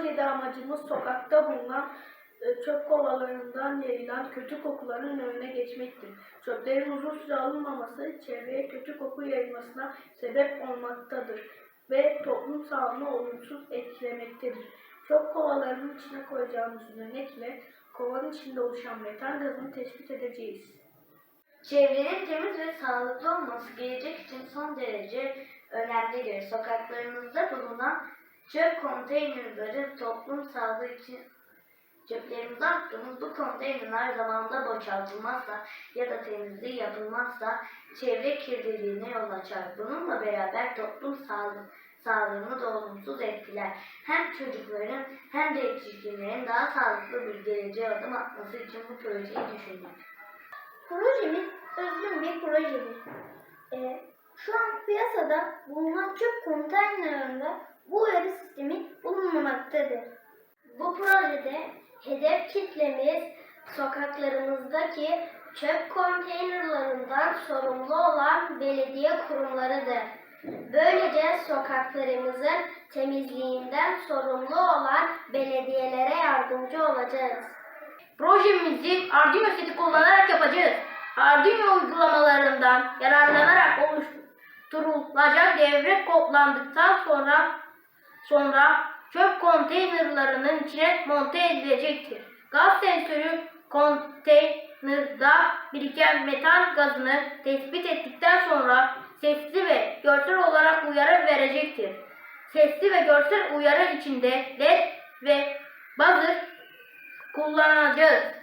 Projede amacımız sokakta bulunan e, çöp kovalarından yayılan kötü kokuların önüne geçmektir. Çöplerin uzun süre alınmaması çevreye kötü koku yayılmasına sebep olmaktadır ve toplum sağlığını olumsuz etkilemektedir. Çöp kovalarının içine koyacağımız düzenekle kovanın içinde oluşan metan gazını tespit edeceğiz. Çevrenin temiz ve sağlıklı olması gelecek için son derece önemlidir. Sokaklarımızda bulunan çöp konteynerleri toplum sağlığı için çöplerimizi attığımız bu konteynerler zamanında boşaltılmazsa ya da temizliği yapılmazsa çevre kirliliğine yol açar. Bununla beraber toplum sağlığı, sağlığını da olumsuz etkiler. Hem çocukların hem de yetişkinlerin daha sağlıklı bir geleceğe adım atması için bu projeyi düşündük. Projemiz özgün bir projedir. Ee, şu an piyasada bulunan çöp konteynerlarında bu uyarı sistemi bulunmamaktadır. Bu projede hedef kitlemiz sokaklarımızdaki çöp konteynerlarından sorumlu olan belediye kurumlarıdır. Böylece sokaklarımızın temizliğinden sorumlu olan belediyelere yardımcı olacağız. Projemizi Arduino seti kullanarak yapacağız. Arduino uygulamalarından yararlanarak oluşturulacak devre kodlandıktan sonra sonra çöp konteynerlarının içine monte edilecektir. Gaz sensörü konteynerda biriken metan gazını tespit ettikten sonra sesli ve görsel olarak uyarı verecektir. Sesli ve görsel uyarı içinde LED ve buzzer kullanacağız.